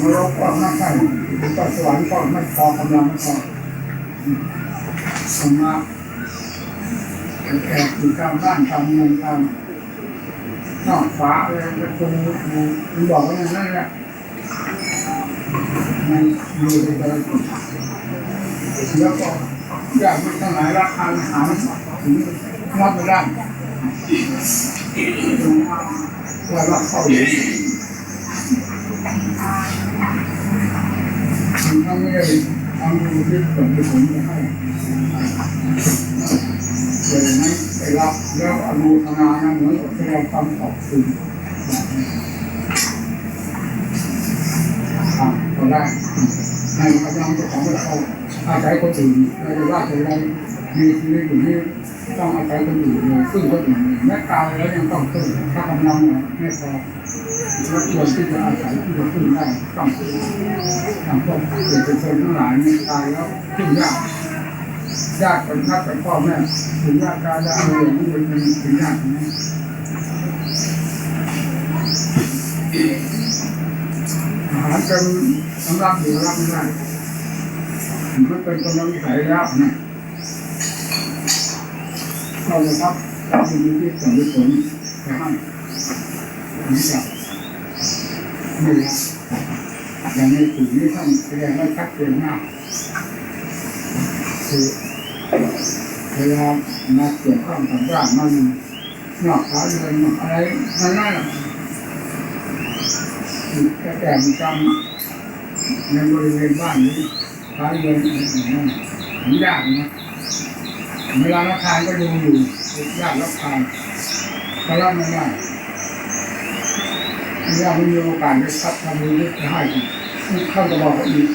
นรกก็ไม่ใช่ก็สวรรค์ก็ไม่พอกำลังพอสมาแอบอยู่ตามบ้านตามเมืองตามนอกฟ้าอะไรก็คงมันบอกว่าอย่างนั้นแหละมันอยู่ในใจแล้วก็อยากมีทั้งหลายราคาหาถึงรับไม่ได้ว่ารับเข้าอยู่ ทั้งไม่ได้ทำดูที่ผลที่ผมจะให้เลยไม่ไปรับแล้วอนุทนานะเหมือนกับที่เราทำขอบคุณอ่าก็ได้ในกำลังของเราอาศัยคนอื่นเราจะว่าเรามีชีวิตอยู่ที่ต้องอาศัยคนอื่นเลยซึ่งคนอื่นแม้ตายแล้วยังต้องขึ้นถ้ากำลังไม่พอ แล้วควรที่จะอาศัยที่จะขึ้นได้ต้องขึ้นทางพวกเด็กชนทั้งหลายเนี่ยตายแล้วขึ้นยากยากเป็นนักเป็นพ่อแม่ถึงยากการจะเอาอย่างนี้เป็นถึงยากนะอาหารเป็นสำหรับอยู่รับไม่ได้มันเป็นกำลังใจแล้วนะเราจะทับทับอยู่ที่ส่วนที่ผลจะให้นี่ะนี่ลอย่างในสิ่งที่ท่านแสดงไว้ชัดเจนมากคือเวลามาเกี่ยวข้องกับร่างมันนอกขาเรือนอะไรนั่นนั่นแต่แต่มันจำในบริเวณบ้านนี้ขาเรือนอะไรอย่างนั้นผมยากนะเวลารับทานก็ดูอยู่ยากรับทานก็รับไม่ได้ ยากไม่มีโอกาสได้ทับทำมือได้ให้เข้าจะบอกว่าอีก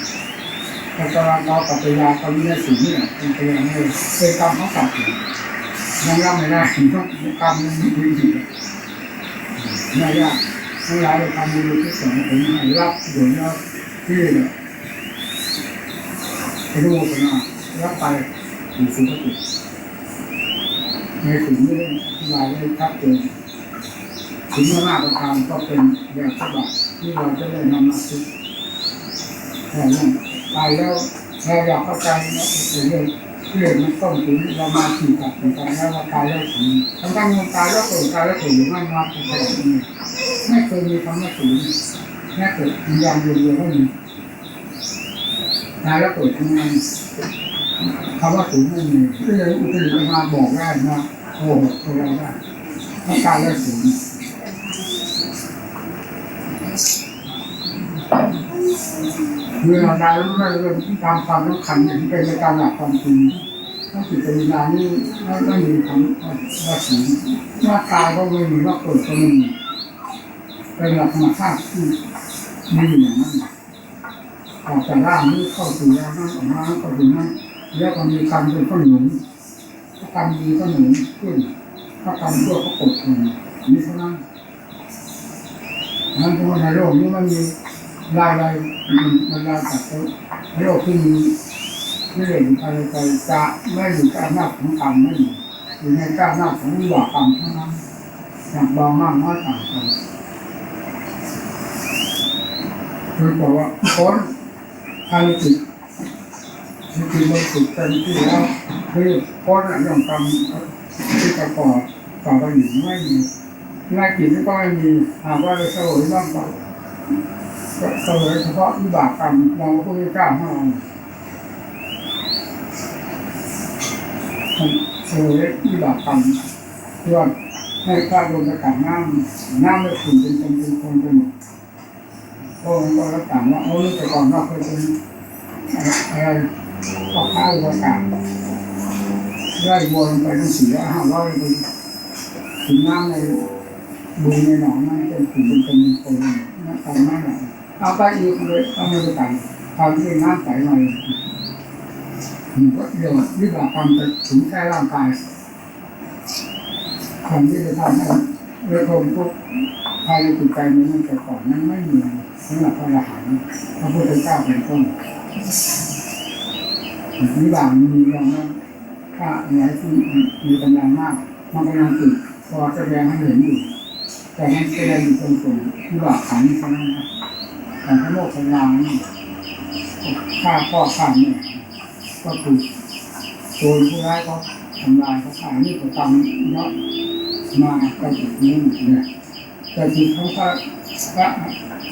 แต่ตอนเรากับปยาเขาไม่ได้สิ่งนี้เป็นเพียงให้เป็นกรรมของสัตว์ยังรับไม่ได้ต้องกรรมมันมีอยู่ไม่ยากทั้งหลายเราทำมือที่สองผมให้รับโดยแล้วที่เนี่ยไปดูกันนะรับไปถึงสุขติในสิ่งนี้ที่ลายได้ชัดเจน ถึงหน้าประการก็เป็นแบบฉบับที่เราจะได้นำมาคิดแต่นั่นตายแล้วเราอยากเข้าใจนะเรื่องเรื่องมันต้องถึงเรามาขี่กับถึงกันแล้วว่าตายแล้วถึงทั้งทั้งมันตายแล้วเกิดตายแล้วเกิดอยู่ไม่มาถึงตลอดนี้ไม่เคยมีคำว่าถึงแค่เกิดวิญญาณเดียวเดียวก็มีตายแล้วเกิดทั้งนั้นคำว่าถึงไม่มีก็เลยอุตริมาบอกได้นะโอ้โหเราได้ถ้าตายแล้วถึง เมื่อเราได้ไม่เรื่องตามความต้ขันอย่างเป็นในการหลักความจริงถ้าจิตวิญญาณนี่ไม่ไม่มีคำว่าสีว่าตายก็ไม่มีว่าเกิดก็ไม่มีเป็นหลักธรรมชาติที่มีอย่างนั้นออกจากร่างนี้เข้าสู่ร่างนั้นออกมาเข้าสู่นั้นแล้วก็มีกรรมเป็นข้อหนุนถ้ากรรมดีก็หนุนขึ้นถ้ากรรมชั่วก็กดลงนี่เท่านั้นนั้นเพราะว่าในโลกนี้มันมี ลายลายมันลายจากโลกที่มีไม่ได้อยู่ภายในใจะไม่อยู่ใต้อำนาของกรรมไม่อยู่อยู่ในใต้อำนาของวิบากกรรมเท่านั้นอยางเบามากน้อยต่างกันคือบอกว่าพ้นภายในจิตจิตบริสุทธิ์เต็มที่แล้วคือพ้นเรื่องกรรมที่ประกอบต่อไปอยู่ไม่มีในจิตก็ไม่มีหากว่าเราสวยบ้างก็ เสวยเฉพาะวิบากกรรมเราพระพุทธเจ้าให้เราเสวยวิบากกรรมเพื่อให้ข้าโดนประกาศน้ำน้ำไม่ขุ่นเป็นคนเป็นคนเป็นพระองค์ก็รับสั่งว่าโอ้แต่ก่อนเราเคยเป็นอะไรก็ข้าวประกาศไล่วนไปตั้งสี่ร้อยห้าร้อยไปถึงน้ำในดูในหนองนั่นเป็นขุ่นเป็นคนเป็นคนนั่นตอนนั้นแหละ เอาไปอีกเลยเอาไปกันทำที่น้ำใสหน่อยก็เดี๋ยววิบากกรรมจะถึงแค่ร่างกายคนที่จะทำให้เรื่องทุกภายในจิตใจมันแต่ก่อนนั้นไม่มีสำหรับพระอรหันต์พระพุทธเจ้าเป็นต้นวิบากมีอย่างนั้นถ้าอะไรที่มีกำลังมากมันกำลังติดพอแสดงให้เห็นอยู่แต่มันแสดงอยู่ตรงๆวิบากขันเท่านั้นนะ การพระโลกพลางนี่ฆ่าพ่อฆ่าแม่ก็ถูกโจรผู้ร้ายก็ทำลายเขาฆ่านี่ก็ทำเนาะมาก็ถูกนี้เนี่ยแต่จิตของพระพระ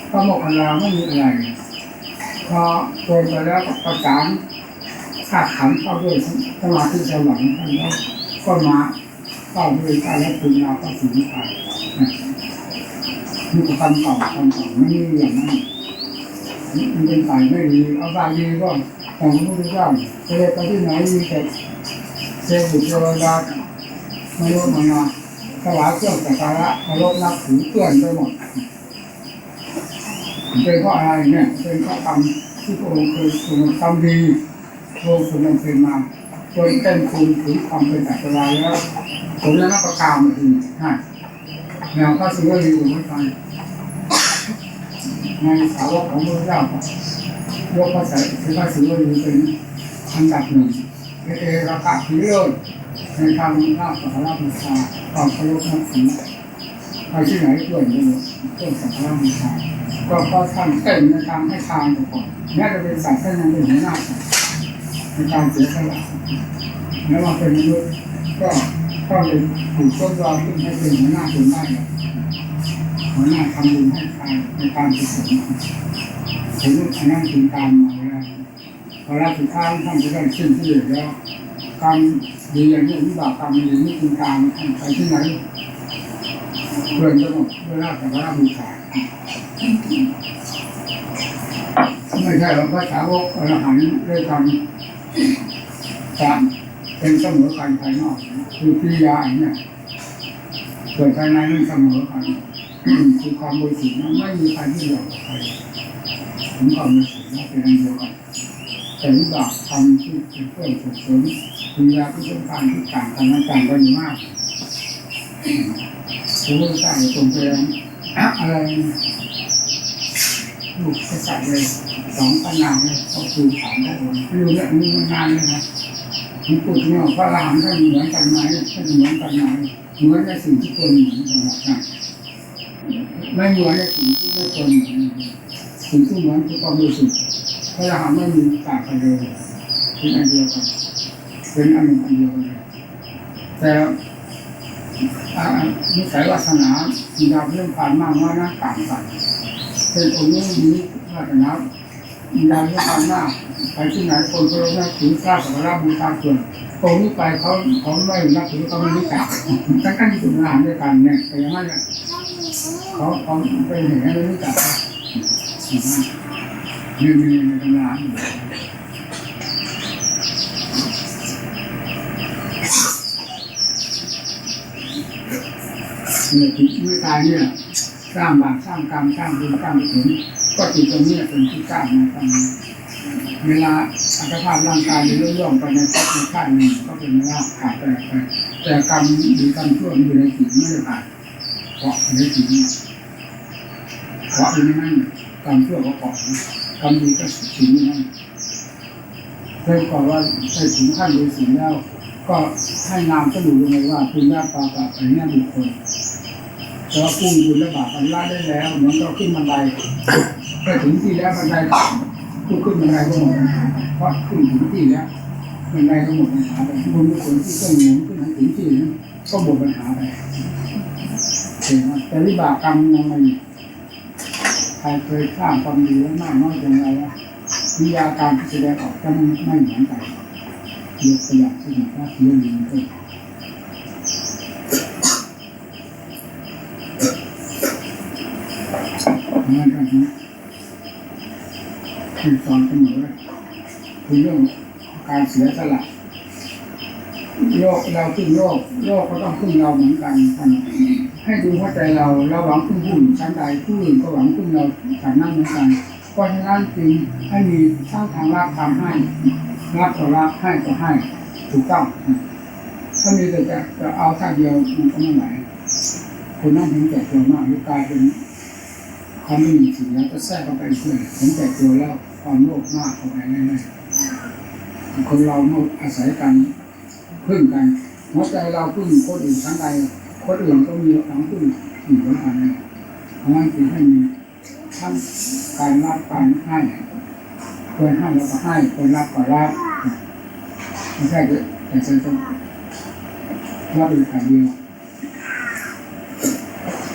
พระโมคคัลลาไม่มีอะไรพอโดนไปแล้วก็ประสานขาขันเข้าด้วยสมาธิสวรรค์ท่านแล้วก็มาเข้าด้วยการและคุณเราก็ถึงไปนี่ก็คำเก่าคำเก่าไม่มีอย่างนั้น มันเป็นฝ่ายไม่ดีเอาฝ่ายดีก็ของพระพุทธเจ้าจะได้ไปที่ไหนมีแต่เจ้าบุตรเทวดาไม่รู้มามาถวายเครื่องสักการะเคารพนับถือเพื่อนไปหมดเป็นเพราะอะไรเนี่ยเป็นเพราะกรรมที่พระองค์เคยทรงทำดีพระองค์ทรงบำเพ็ญมาจนเต็มคุณถึงความเป็นอัตราแล้วผมจะนับประกาศมาทีนี้ฮะแนวข้าศึกรีอยู่ไม่ไป ในสาวกของพระเจ้ายกพระสายคือข้าศึกรีเป็นอันดับหนึ่งเอเอราคาพิเรศในทางข้าวสารบูชาความเคารพนับถือไปที่ไหนเพื่อนเลยเพื่อนสักการะบูชาก็เพราะท่านเต้นในการให้ทานก่อนแม้จะเป็นสัตว์ท่านยังเป็นหัวหน้าในการเสียสละแล้วมาเป็นมนุษย์ก็ก็เลยถูกทดลอขึ้นให้เป็นหัวหน้าจนได้ หัวหน้าทำบุญให้ทานในการกุศลถึงอันนั้นถึงการมาแล้วพอรับสุดท้ายท่านจะได้สิ้นที่เหลือแล้วกรรมดีอย่างนี้วิบากกรรมดีนี่เป็นการท่านไปที่ไหนเพื่อนจะหมดเวลาแต่ว่าบูชาไม่ใช่เราพระสาวกอรหันต์ได้ทำตามเป็นเสมอกันภายนอกคือพิยาเนี่ยส่วนภายในนั้นเสมอกัน คือความบริสุทธิ์ไม่มีใครที่เหลอกใครถึงความบริสุทธิ์นั้นเป็นอันเดียวกันแต่วิบากทำที่เป็นเพื่อนส่งเสริมพิยาที่ต้องการที่ต่างกันนั้นต่างกันมากพระพุทธเจ้าทรงแสดงอะไรลูกกษัตริย์เลยสองพนามเลยเขาคือถามได้เลยไม่รู้เรื่องนี้มานนานเลยนะมันพูดถึงว่าพระรามท่านเหมือนกันไหมท่านเหมือนกันไหมเหมือนในสิ่งที่ควรเหมือนกันนะ ไม่เหมือนในสิ่งที่ไม่ควรสิ่งที่เหมือนคือความรู้สึกพระรามไม่มีต่างกันเลยเป็นอันเดียวกันเป็นอันหนึ่งอันเดียวกันเลยแต่อ่านิสัยวาสนาที่เราเรื่องการมากน้อยนะต่างกันเป็นองค์นี้มีวาสนามีดาวที่ทำหน้าไปที่ไหนคนก็นับถือทราบสักการะบูชาส่วนองนี้ไปเขาเขาไม่นับถือเขาไม่รู้จักทั้งกันที่เป็นทหารด้วยกันเนี่ยแต่ยังนั้น เนี่ยเขาเขาไปเห็นไม่รู้จักยืนมีในตำนานอยู่เนี่ยจิตไม่ตายเนี่ยสร้างบาปสร้างกรรมสร้างบุญสร้างกุศลก็จิตตรงนี้เป็นที่สร้างในตรงนี้เวลาอัตภาพร่างกายจะเลื่อนไปในภพในชาติหนึ่งก็เป็นว่าขาดไปแต่กรรมหรือกรรมชั่วอยู่ในจิตไม่ได้ขาด เกาะอยู่ในจิตนี่เกาะอยู่ในนั้นกรรมชั่วก็เกาะกรรมดีก็สิงอยู่นั่นเคยบอกว่าไปถึงขั้นโดยสิ่งแล้วก็ให้นามก็ดูลงเลยว่าคุณญาติปาปะอริยบุคคลเราพุ่งบุญและบาปอันละได้แล้วเหมือนเราขึ้นบันไดไปถึงที่แล้วบันไดผู้ขึ้นบันไดก็หมดเพราะขึ้นถึงที่แล้วบันไดก็หมดปัญหาไปบุญทุกคนที่ต้องหนุนขึ้นถึงที่นั้นก็หมดปัญหาไป เห็นไหมแต่วิบากกรรมยังไม่ใครเคยสร้างความดีไว้มากน้อยอย่างไรวะวิยาการที่แสดงออกจะไม่ไม่เหมือนกันยกตัวอย่างเช่นพระเสียหนึ่งก็นั่นก็คือคือสอนเสมอคือเรื่องการเสียสละโลกเราขึ้นโลกโลกก็ต้องขึ้นเราเหมือนกันท่าน ให้ดูหัวใจเราเราหวังขึ้นผู้อื่นชั้นใดผู้อื่นก็หวังขึ้นเราฐานนั้นเหมือนกันเพราะฉะนั้นจึงให้มีทั้งทางรับทำให้รับก็รับให้ก็ให้ถูกต้องถ้ามีแต่จะจะเอาท่าเดียวมันก็ไม่ไหวคนนั้นถึงแก่ตัวมากหรือกลายเป็นความไม่มีสิ่งแล้วก็แทรกเข้าไปเพื่อนเห็นแต่ตัวแล้วความโลภมากเข้าไปแน่ๆคนเราออาศัยกันพึ่งกันหัวใจเราพึ่งคนอื่นทั้งใด คนอื่นก็มีหลังพึ่งอีกเหมือนกันเพราะงั้นจึงให้มีทั้งการรับการให้ควรให้แล้วก็ให้ควรรับก็รับไม่ใช่แต่ฉันต้องรับโดยถ่ายเดียว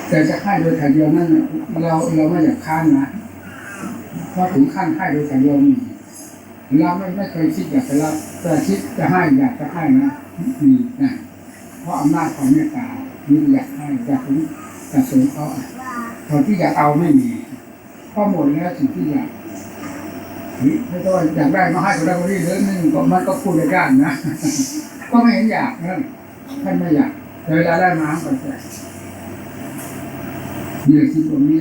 แต่จะให้โดยถ่ายเดียวนั่นเราเราไม่อยากค้านนะเพราะถึงขั้นให้โดยถ่ายเดียวมีเราไม่ไม่เคยคิดอยากจะรับแต่คิดจะให้อยากจะให้นะมีนะเพราะอำนาจของเมตตา มีอยากให้อยากถึงแต่สงเคราะห์ตอนที่อยากเอาไม่มีข้อหมดแล้วสิ่งที่อยากไม่ต้องอยากได้มาให้ก็ได้ก็ได้เรื่องนึงก็มันก็พูดได้ด้านนะ ก็ไม่เห็นอยากนั่นท่านไม่อยากเวลาได้มาก็จะเนี่อยคิดตรงนี้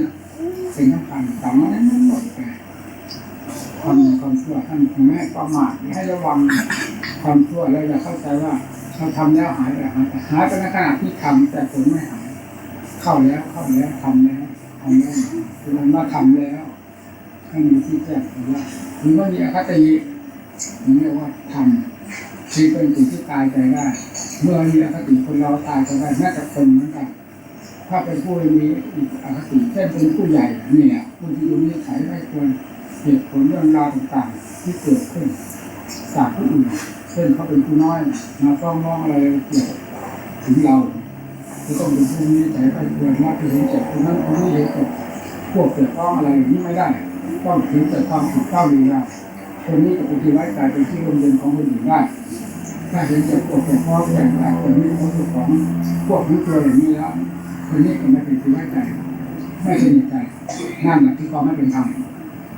สิ่งสำคัญสามารถนั้นหมดไปความความชั่วท่านแม่ประมาทให้ระวังความชั่วแล้วอย่าเข้าใจว่า เราทำแล้วหายไปหายไปหายไปในขณะที่ทำแต่ผลไม่หาย เข้าแล้วเข้าแล้วทำแล้วทำแล้วคือมันว่าทำแล้วให้มีที่แจ้งว่าหรือว่ามีอคติมันเรียกว่าทำที่เป็นสิ่งที่ตายใจได้ เมื่อมีอคติคนเราตายใจได้แม้แต่คนเหมือนกันถ้าเป็นผู้มีอีกอคติเช่นเป็นผู้ใหญ่เนี่ยผู้ที่รู้นิสัยไม่ควรเหตุผลเรื่องราวต่างๆ ที่เกิดขึ้นจากผู้อื่น เช่นเขาเป็นผู้น้อยมาฟ้องร้องอะไรเกี่ยวถึงเราจะต้องเป็นผู้มีนิสัยไม่ควรมากที่เห็นเจ็บคนนั้นคนนี้เห็นเจ็บพวกเกิดร้องอะไรอย่างนี้ไม่ได้ต้องถึงแต่ความถูกต้องดีแล้วคนนี้ก็เป็นที่ไว้ใจเป็นที่ร่มเย็นของคนอื่นได้ถ้าเห็นเจ็บปวดเจ็บคอแก่แต่คนนี้เขาถูกของพวกนี้ตัวอย่างนี้แล้วคนนี้ก็ไม่เป็นที่ไว้ใจไม่สนิทใจนั่นแหละที่ความไม่เป็นธรรม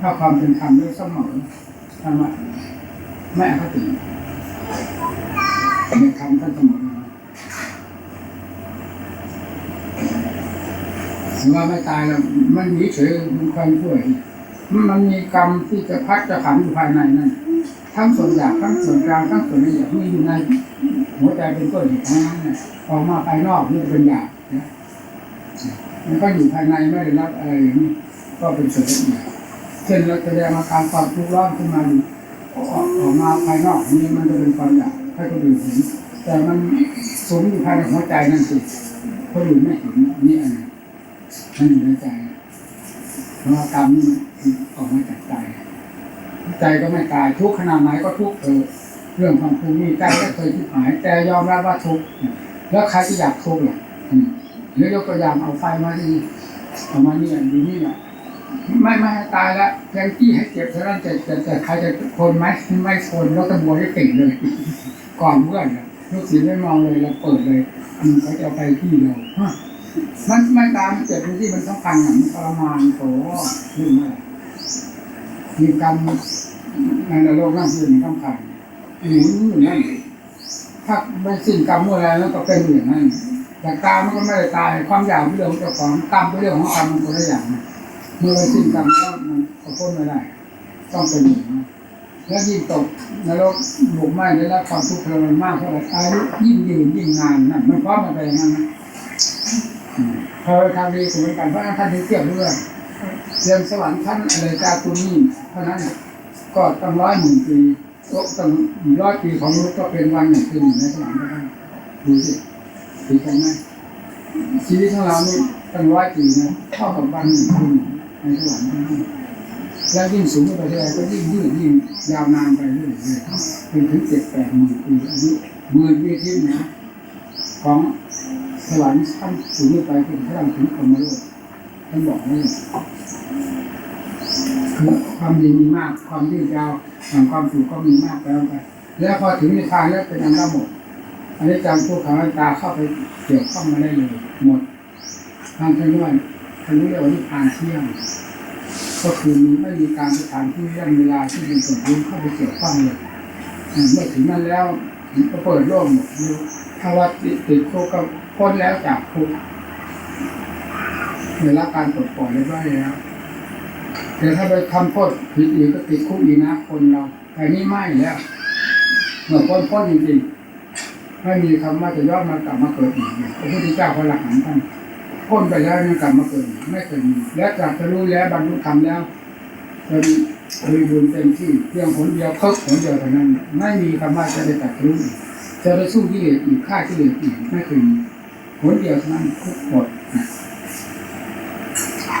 ถ้าความเป็นธรรมด้วยเสมอธรรมะไม่อคติ ในธรรมท่านสมอถึงว่าไม่ตายแล้วมันหนีเฉยมันความช่วย มันมีกรรมที่จะพัดจะขันอยู่ภายในนั่นทั้งส่วนหยาบทั้งส่วนกลางทั้งส่วนละเอียดมีอยู่ในหัวใจเป็นต้นเหตุทั้งนั้นเนี่ยออกมาภายนอกนี่เป็นหยาบนะมันก็อยู่ภายในไม่ได้รับอะไรอย่างนี้ก็เป็นส่วนละเอียดเช่นเราแสดงอาการความทุกข์ร้อนขึ้นมาอออกออกมาภายนอกนี่มันจะเป็นความหยาบ ให้คนอื่นเห็นแต่มันสูงอยู่ภายในหัวใจนั่นสิคนอื่นไม่เห็นนี่อันนั้นมันอยู่ในใจเพราะกรรมนี่มันออกมาจากใจใจก็ไม่ตายทุกขนาดไหนก็ทุกเออเรื่องของภูมิใจก็เคยทุกข์หายแต่ยอมรับว่าทุกข์แล้วใครจะอยากทุกข์ล่ะแล้วยกตัวอย่างเอาไฟมาที่เอามาเนี่ยดูนี่แหละไม่ไม่ให้ตายแล้วแทงจี้ให้เจ็บเท่านั้นแต่แต่แต่ใครจะทนไหมไม่ทนแล้วตะบวให้ติ่งเลย ก่อนเพื่อนน่ะลูกศิษย์ไม่มองเลยเราเปิดเลยอืมเขาจะไปที่เราฮะมันไม่ตายมันเจ็บที่มันสำคัญอะมันทรมานโถนี่ไม่มีกรรมในนรกนั่นคือมันสำคัญหมุนอยู่นั่นถ้าไม่สิ้นกรรมเมื่อไรแล้วก็เป็นอย่างนั้นแต่ตามมันก็ไม่ได้ตายความอยากเป็นเรื่องของเจ้าของกรรมเป็นเรื่องของกรรมมันคนละอย่างเมื่อไรสิ้นกรรมก็มันก็พ้นไม่ได้ต้องเป็นอย่างนั้น แล้วยิ่งตกนรกบุกไหม้ได้รับความทุกข์ทรมานมากเท่าไหร่อายุยิ่งยืนยิ่งนานนั่นมันเพราะมันไปอย่างนั้นนะอืมพอทำดีก็เหมือนกันเพราะนั้นท่านถึงเทียบเรื่องเรียนสวรรค์ชั้นอะไรจาตุนี่เท่านั้นก็ตั้งร้อยหนึ่งปีก็ตั้งร้อยปีของมนุษย์ก็เป็นวันหนึ่งคืนในสวรรค์เท่านั้นดูสิปีกันไหมชีวิตของเรานี่ตั้งร้อยปีนะเท่ากับวันหนึ่งคืนในสวรรค์เท่านั้น แล้วยิ่งสูงขึ้นไปเรื่อยก็ยิ่งยืดยิ่งยาวนานไปเรื่อยๆเป็นถึงเจ็ดแปดหมื่นปีอายุหมื่นปีที่นะของสวรรค์ชั้นสูงขึ้นไปถึงขั้นถึงพรมโลกท่านบอกนี่คือความดีมีมากความยืดยาวแห่งความสุขก็มีมากแล้วไปแล้วพอถึงนิพพานแล้วเป็นอันละหมดอันนี้จำพวกเขาตาเข้าไปเกี่ยวข้องมาได้เลยหมดทางท่านว่าท่านเรียกว่านิพพานเที่ยง ก็คือมีไม่มีการสถานที่เรื่องเวลาที่เป็นส่วนรุ่เข้าไปเกี่ยวข้องเลยเมื่อถึงนั้นแล้วก็เปิดโลกหมดถ้าว่าติดติดคุกก็พ้นแล้วจากคุกเวลาการปลดปล่อยเรียบร้อยแล้วแต่ถ้าไปทำโทษผิดอีกก็ติดคุกอีกนะคนเราแต่นี่ไม่แล้วเมื่อพ้นพ้นจริงๆไม่มีคำว่าจะย้อนมากลับมาเกิดอีกพระพุทธเจ้าพระหลักฐานท่าน พ้นไปแล้วยังกลับมาเกิดไม่เคยมีและจากจะรู้แล้วบรรลุธรรมแล้วจะมีมีบุญเต็มที่เพียงผลเดียวเพิกผลเดียวเท่านั้น ไม่มีคำว่าจะได้ตัดรู้จะได้สู้กิเลสอีกฆ่ากิเลสอีกไม่เคยมีผลเดียวเท่านั้นทุกหมดนะ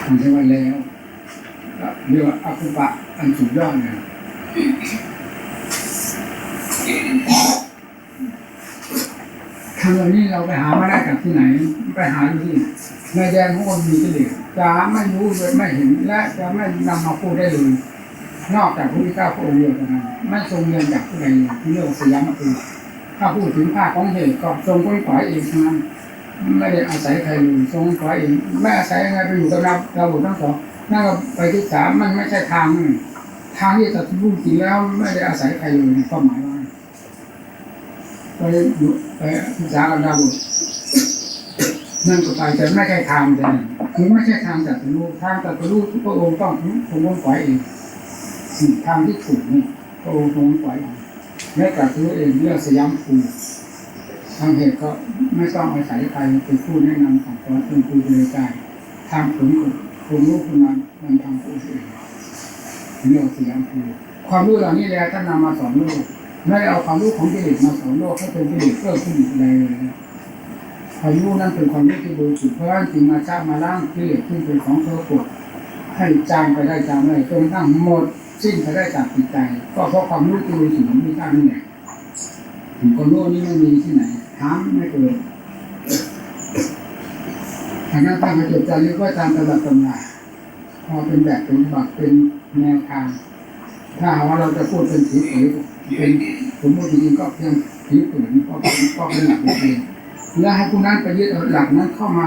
ทำใช่ว่าแล้วเรียกว่าอคุปะอันสุดยอดเนี่ยทำแบบนี้เราไปหามาได้จากที่ไหน ไปหาอยู่ที่ ในแดนของคนมีกิเลสจะไม่รู้ไม่เห็นและจะไม่นำมาพูดได้เลยนอกจากพระพุทธเจ้าพระองค์เดียวเท่านั้นไม่ทรงเรียนจากผู้ใดเลยที่เรียกว่าสยามคือถ้าพูดถึงภาคของเหตุก็ทรงค้นขวายเองเทั้งนั้นไม่ได้อาศัยใครเลยทรงค้นขวายเองไม่อาศัยอะไรไปอยู่กับเราเราบุตรทั้งสองนั่นก็ไปศึกษามันไม่ใช่ทางทางที่จะรู้จริงแล้วไม่ได้อาศัยใครเลยความหมายว่าไปอยู่ไปศึกษากับเราบุตร นั่นก็ไปแต่ไม่ใช่ทางแต่นคือไม่ใช่ทางจัดรู้ทางจัดรู้ทุกพระองค์ต้องทรงค้นขวายเองทางที่ถูกนี่พระองค์ทรงปล่อยเอาแม้แต่ตัวเองเรื่องสยามภูทางเหตุก็ไม่ต้องอาศัยใครเป็นผู้แนะนำสั่งสอนเป็นครูบริการทางผลคงรู้ขึ้นมามันทำผู้อื่นเรื่องสยามภูความรู้เหล่านี้แหละท่านนำมาสอนโลกไม่เอาความรู้ของกิเลสมาสอนโลกให้เป็นกิเลสเพิ่มขึ้นอีกเลย ความรู้นั้นเป็นความรู้ที่บริสุทธิ์เพราะฉะนั้นจึงมาชามาล้างกิเลสที่เป็นของโสโครกให้จางไปได้จางไปจนกระทั่งหมดสิ้นไปได้จากจิตใจ ก็เพราะความรู้ที่บริสุทธิ์มีค่านี่แหละถึงความรู้นี้ไม่มีที่ไหนถามไม่เกิดทางนั้นตั้งใจจดจารึกไว้ตามตำรับตำราพอเป็นแบบเป็นบักเป็นแนวทาง ถ้าหากว่าเราจะพูดเป็นผีเอเป็นสมมติจริงก็เพียงผีเอ๋ก็เป็นก็เป็นหลักตัวเอง และให้ผู้นั้นไปยึดหลักนั้นเข้ามา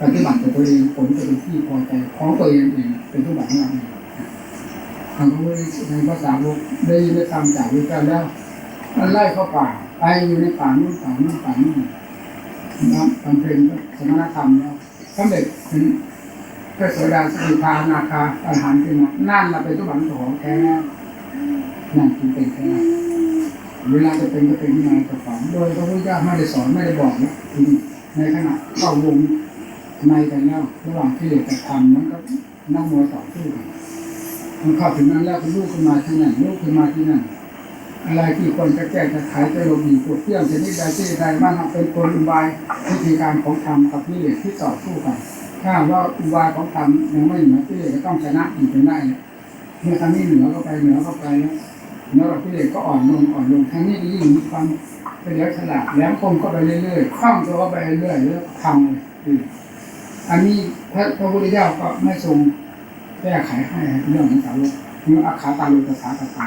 ปฏิบัติกับตัวเองผลจะเป็นที่พอใจของตัวเองเองเป็นทุกอย่างของเองทางพระพุทธในภาษาโลกได้ยินได้ฟังจากพระเจ้าแล้วมันไล่เข้าป่าไปอยู่ในป่านู่นป่านู่นป่านู่นนะบำเพ็ญสมณธรรมแล้วสำเร็จเป็นพระโสดาสกิทานาคาอาหารขึ้นมานั่นเราเป็นสมบัตของแท้นั่นจึงเป็นแท้ เวลาจะเป็นก็เป็นที่ไหนก็ฝันโดยพระพุทธเจ้าไม่ได้สอนไม่ได้บอกนะทีในขณะเข้าวงในกันแล้วระหว่างที่เด็กกับธรรมนั้นก็นั่งมวยต่อสู้กันมันเข้าถึงนั้นแล้วก็ลูกขึ้นมาที่นั่นลูกขึ้นมาที่นั่นอะไรที่คนจะแก้จะขายจะลงดีปวดเที่ยงชนิดใดชนิดใดมันเป็นกลอุบายวิธีการของธรรมกับพิเลศที่ต่อสู้กันถ้าว่าอุบายของธรรมยังไม่เหนือพิเลศก็ต้องชนะอีกไปได้เมื่อทางนี้เหนือก็ไปเหนือก็ไปแล้ว เนื้อพิเลศก็อ่อนลงอ่อนลงทางนี้ยิ่งมีความเฉลียวฉลาดแหลมคมก็ไปเรื่อยๆคล่องตัวไปเรื่อยๆแล้วพังเลยอันนี้พระพระพุทธเจ้าก็ไม่ทรงแก้ไขให้เรื่องของสาวกคืออาคาตาลุตสาตตา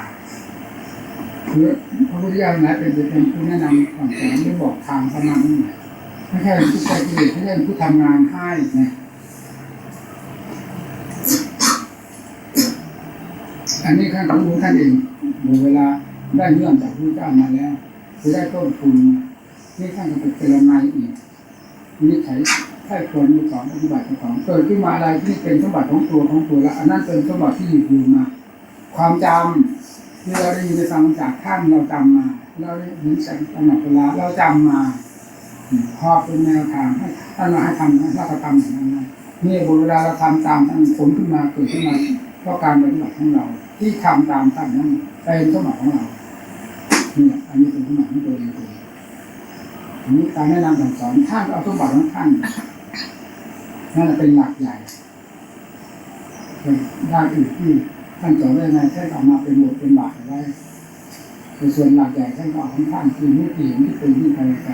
คือพระพุทธเจ้านะเป็นเป็นผู้แนะนำสั่งสอนหรือบอกทางเท่านั้นไม่ใช่ผู้ใช้กิเลสไม่ใช่ผู้ทำงานให้นะ อันนี้ขั้นของรู้ท่านเองเวลาได้เรื่องจากพระเจ้ามาแล้วจะได้ต้นทุนที่ท่านจะไปเจรนายอีกนิสัยใช่ควรมีสอนปฏิบัติของเกิดขึ้นมาอะไรที่เป็นสมบัติของตัวของตัวล้วอันนั้นเป็นสมบัติที่อยู่อยู่มา ความจำที่เราได้ยินได้ฟังจากท่านเราจำมา เราได้ยินจากตำหนักเวลาเราจำมาพอเป็นแนวทางให้ท่านมาให้ทำให้เราก็ทำอย่างนั้นนะนี่เวลาเราทำตามท่านผลขึ้นมาเกิดขึ้นมาเพราะการปฏิบัติของเรา ที่ทำตามท่านนั้นเป็นสมบัติของเราเนี่ยอันนี้เป็นสมบัติของตัวเองตัวเองอันนี้การแนะนำสั่งสอนท่านก็เอาสมบัติของท่านนั่นเป็นหลักใหญ่เป็นด้านอื่นที่ท่านสอนได้ไงท่านเอามาเป็นบทเป็นบาทไว้ในส่วนหลักใหญ่ท่านก็เอาของท่านคือมุติเห็นที่เป็นที่ภายในใจ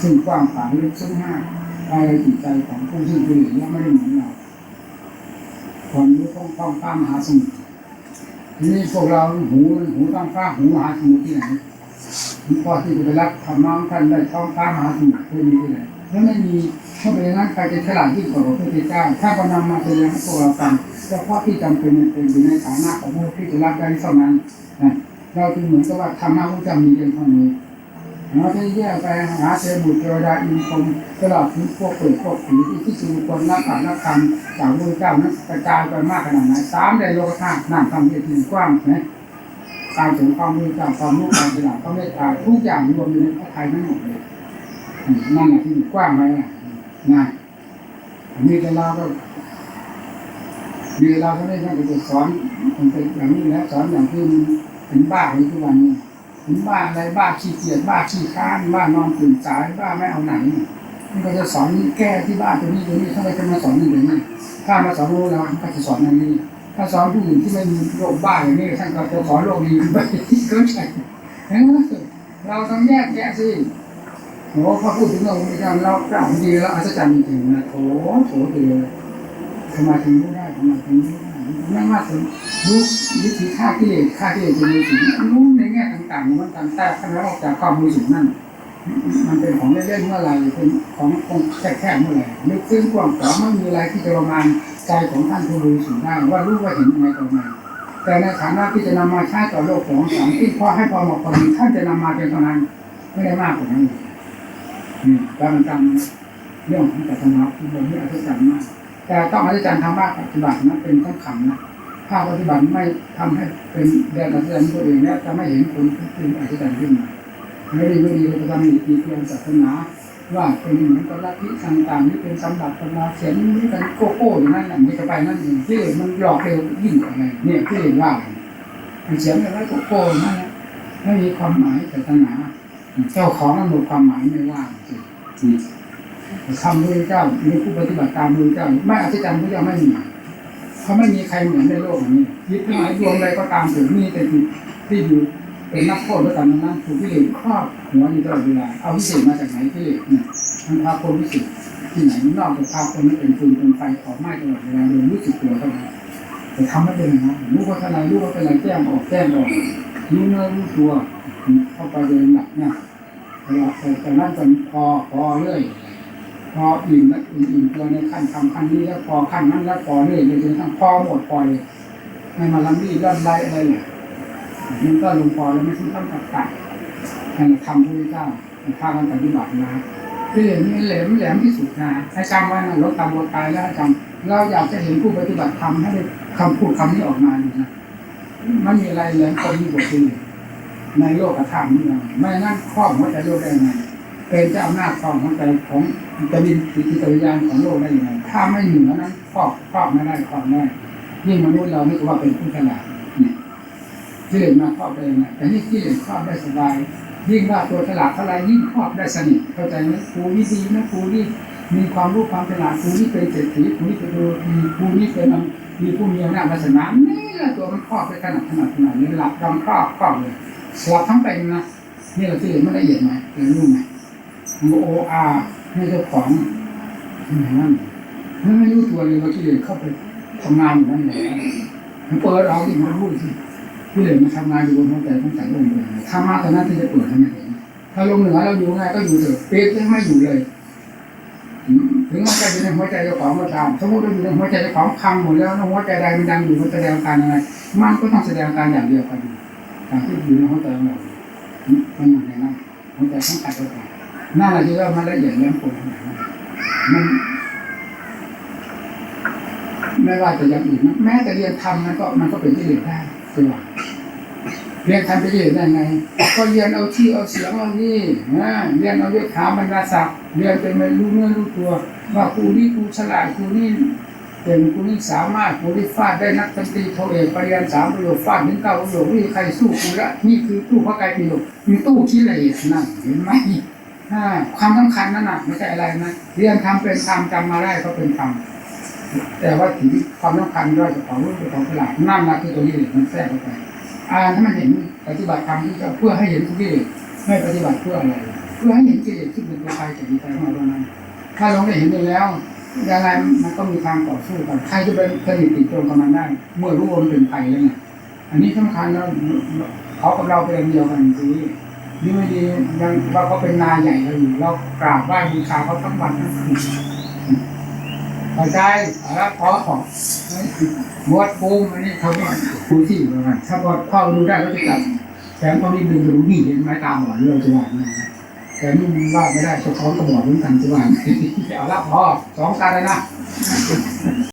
ซึ่งกว้างขวางลึกซึ้งมากภายในจิตใจของผู้ที่ผู้หญิงไม่ได้เหมือนเรา ความรู้ต้องต้องฟ้ามหาสมุทรทีนี้พวกเราหูหูต้องฟ้าหูหาสมุทรที่ไหนพอที่จะไปรับธรรมะท่านได้ท้องฟ้ามหาสมุทรที่มีที่ไหนแล้วไม่มีถ้าเป็นอย่างนั้นใครจะฉลาดยิ่งกว่าพระพุทธเจ้า ถ้าก็นำมาแสดงให้พวกเราฟังเฉพาะที่จำเป็นเป็นอยู่ในฐานะของผู้ที่จะรับได้เท่านั้นนะเราจึงเหมือนกับว่าธรรมะพระเจ้ามีเพียงเท่านี้ เราจะแยกไปหาเทบุตรเทวดาอินทร์ตลอดถึงพวกเปิดพวกผีที่ที่สุคนนักขับนักคำจากพระเจ้านั้นกระจายไปมากขนาดไหนสามในโลกธาตุนั่นทำให้ทีกว้างไหมการถึงความมือจากความรู้ความฉลาดความเมตตาทุกอย่างรวมอยู่ในพระไทยทั้งหมดเลยนั่นแหละที่กว้างไหมอ่นะมีแต่เราก็มีเราก็ได้ท่านก็สอนมันเป็นอย่างนี้แล้วสอนอย่างที่มเป็นบ้าในทุกวันนี้ บ้าอะไรบ้าขี้เกียจบ้าขี้ค้านบ้านนอนตื่นสายบ้าไม่เอาไหนมันก็จะสอนแก้ที่บ้านตัวนี้ตัวนี้ทำไมจะมาสอนอย่างนี้ถ้าถ้ามาสอนรู้แล้วก็จะสอนอันนี้ ถ้าสอนผู้อื่นที่ไม่มีโรคบ้าอย่างนี้ท่านก็จะสอนโรคดีไปก็ใช่เออเราต้องแยกแยะสิโอ้พอพูดถึงเรื่องนี้กันเรากล่าวดีแล้วอัศจรรย์จริงๆนะโถโถดีเลยทำไมถึงรู้ได้ทำไมถึงรู้ได้ ไม่ว่าถึงรู้วิธีฆ่ากิเลสฆ่ากิเลสจะมีสิ่งรู้ในแง่ต่างๆมันต่างแต่ขั้นแล้วออกจากความรู้สึกนั่นมันเป็นของเล่นๆเมื่อไรเป็นของของแค่ๆเมื่อไรนึกซึ้งกว้างขวางไม่มีอะไรที่จะประมาณใจของท่านผู้รู้สึกได้ว่ารู้ว่าเห็นยังไงต่อมาแต่ในฐานะที่จะนำมาใช้ต่อโลกของสังที่พอให้พอเหมาะพอดีท่านจะนำมาเป็นเท่านั้นไม่ได้มากกว่านั้นนี่การมันจำเรื่องของศาสนาที่เราไม่อัศจรรย์มาก แต่ต้องอัศจรรย์ทางภาคปฏิบัตินะเป็นต้องขังนะภาคปฏิบัติไม่ทำให้เป็นแดนอัศจรรย์ตัวเองแล้วจะไม่เห็นผลที่เป็นอัศจรรย์ขึ้นมาไม่ดีไม่ดีเราจะทำอีกทีเพียงศาสนาว่าเป็นเหมือนกับลัทธิต่างๆนี่เป็นสำหรับตำราเขียนนี่เป็นโกโก้อย่างนั้นแหละมันจะไปนั่นเองที่มันหลอกเร็วยิ่งกว่าไงเนี่ยที่เรียนว่ามันเขียนอะไรโกโก้นั่นแหละไม่มีความหมายศาสนาเจ้าของมันหมดความหมายไม่ว่าจริง คำพระเจ้ามีผู้ปฏิบัติตามพระเจ้าไม่อัศจรรย์พระเจ้าไม่มีเขาไม่มีใครเหมือนในโลกนี้ยึดหลายดวงใดก็ตามถึงมีแต่ที่อยู่เป็นนักโทษด้วยกันทั้งนั้นถูกกิเหลสครอบหัวอยู่ตลอดเวลาเอาวิเศษมาจากไหนกิเลสเนี่ยมันพาคนวิเศษที่ไหนนอกจากพาคนไม่เป็นฟืนเป็นไฟเผาไหม้ตลอดเวลาโดยรู้สึกตัวเท่านั้นแต่ทำไม่เป็นนะรู้ว่าอะไรรู้ว่าเป็นอะไรแจ้งออกแจ้งออกรู้เนื้อรู้ตัวเข้าไปเลยหนักเนี่ยแต่แต่นั่นจนพอพอเรื่อย พออิ่มแล้วอิ่มอิ่มตัวในขั้นทำขั้นนี้แล้วพอขั้นนั้นแล้วพอเรื่อยจนทั้งพอหมดพอเลยไม่มาลังดี้ร่อนไรอะไรเนี่ยมันก็ลงพอแล้วไม่ต้องต้องตัดตัดให้ทำพระเจ้าข้ากันปฏิบัตินะที่เหลมนี่แหลมแหลมที่สุดนะให้จำไว้นะลดตามลดตายแล้วจำเราอยากจะเห็นผู้ปฏิบัติธรรมให้ได้คำพูดคำนี้ออกมาอยู่นะมันมีอะไรแหลมคมยิ่งกว่าคือในโลกธรรมนี่นะไม่งั้นครอบหัวใจโลกได้ไง เป็นเจ้าอำนาจครอบหัวใจของจะบินสิทธิวิญญาณของโลกได้ยังไงถ้าไม่เหนือนั้นครอบครอบไม่ได้ครอบไม่ได้ยิ่งมนุษย์เรานี่ก็ว่าเป็นผู้ฉลาดเนี่ยกิเลสมาครอบได้ยังไงแต่นี่กิเลสครอบได้สบาย ยิ่งว่าตัวฉลาดเท่าไรยิ่งครอบได้สนิทเข้าใจไหมครูนี่ดีนะครูนี่มีความรู้ความฉลาดครูนี่เป็นเศรษฐีครูนี่เป็นดูดีครูนี่เป็นมีผู้มีอำนาจวาสนานี่แหละตัวมันครอบไปขนาดขนาดขนาดนี้หลับดำครอบครอบเลยสลับทั้งเป็นนะนี่เราที่เห็นไม่ละเอียดไหมเรียนรู้ไหม โออาให้เจ้าของอย่างนั้นมันไม่รู้ตัวเลยว่ากิเลสเข้าไปทำงานอยู่นั่นแหละมันเปิดเอาที่มันรู้สิที่เลือมาทำงานอยู่บนหัวใจต้องใส่ลงเลยถ้ามาตอนนั้นที่จะเปิดให้มันเห็นถ้าลงเหนือเราอยู่ไงก็อยู่เถอะเป๊ะไม่อยู่เลยถึงมันจะอยู่ในหัวใจเจ้าของก็ตามสมมติเราอยู่ในหัวใจเจ้าของพังหมดแล้วหัวใจใดมันดังอยู่มันแสดงการยังไงมันก็ต้องแสดงการอย่างเดียวกันอย่างที่อยู่ในหัวใจของเรามันอยู่ในนั้นหัวใจต้องตัตัวเอง นั่นแหละที่ว่ามันละเอียดแหลมคมนาดนั้นมันไม่ว่าจะอย่างอื่นแม้แต่เรียนทำนั้นก็มันก็เป็นที่เรียนได้ตัวเรียนทำไปเรียนได้ไง ก็เรียนเอาที่เอาเสียงเอานี่นะเรียนเอายศถาบรรดาศักดิ์เรียนจนไม่รู้เนื้อรู้ตัว ว่าครูนี่ครูฉลาดครูนี่เป็นครูนี่สามารถครูนี่ฟาดได้นักดนตรีโทเอกปริญญาสามประโยคฟาดถึงเก้าประโยคไม่มีใครสู้ครูละนี่คือตู้พระไตรปิฎกมีตู้คิดละเอียดนั่นเห็นไหม อ่ความสำคัญนั่นน่ะไม่ใช่อะไรนะเรียนทำเป็นทำจำมาได้ก็เป็นทำแต่ว่าถึงความสำคัญด้วยของรูปของตลาดนั่นนะคือตัวนี้มันแทรกเข้าไปอ่านให้มันเห็นปฏิบัติธรรมที่จะเพื่อให้เห็นทุกกิเลสไม่ปฏิบัติเพื่ออะไรเพื่อให้เห็นกิเลสที่เป็นตัวไปจากใจของเราเท่านั้นถ้าเราได้เห็นไปแล้วยังไงมันก็มีทางต่อสู้กันใครจะเป็นสนิทติดตรงกับมันได้ เมื่อรู้ว่ามันเป็นภัยแล้วเนี่ยอันนี้สำคัญแล้วเขากับเราเป็นเดียวกันสิ นี่ไม่ดียังว่าเขาเป็นนายใหญ่เราอยู่เรากราบไหว้บูชาเขาทั้งวันทั้งคืนเข้าใจแล้วพอของมวดปูมอันนี้เขาก็ดูที่อยู่แล้วกันถ้าพอพ่อดูได้ก็จะจับแถมเขานี่ดึงดูนี่เห็นไม้ตามหมอนเรื่องจะว่าไงแต่นี่มันว่าไม่ได้เจ้าของก็บอกเหมือนกันจะว่าไงเอาละพอสองการเลยนะ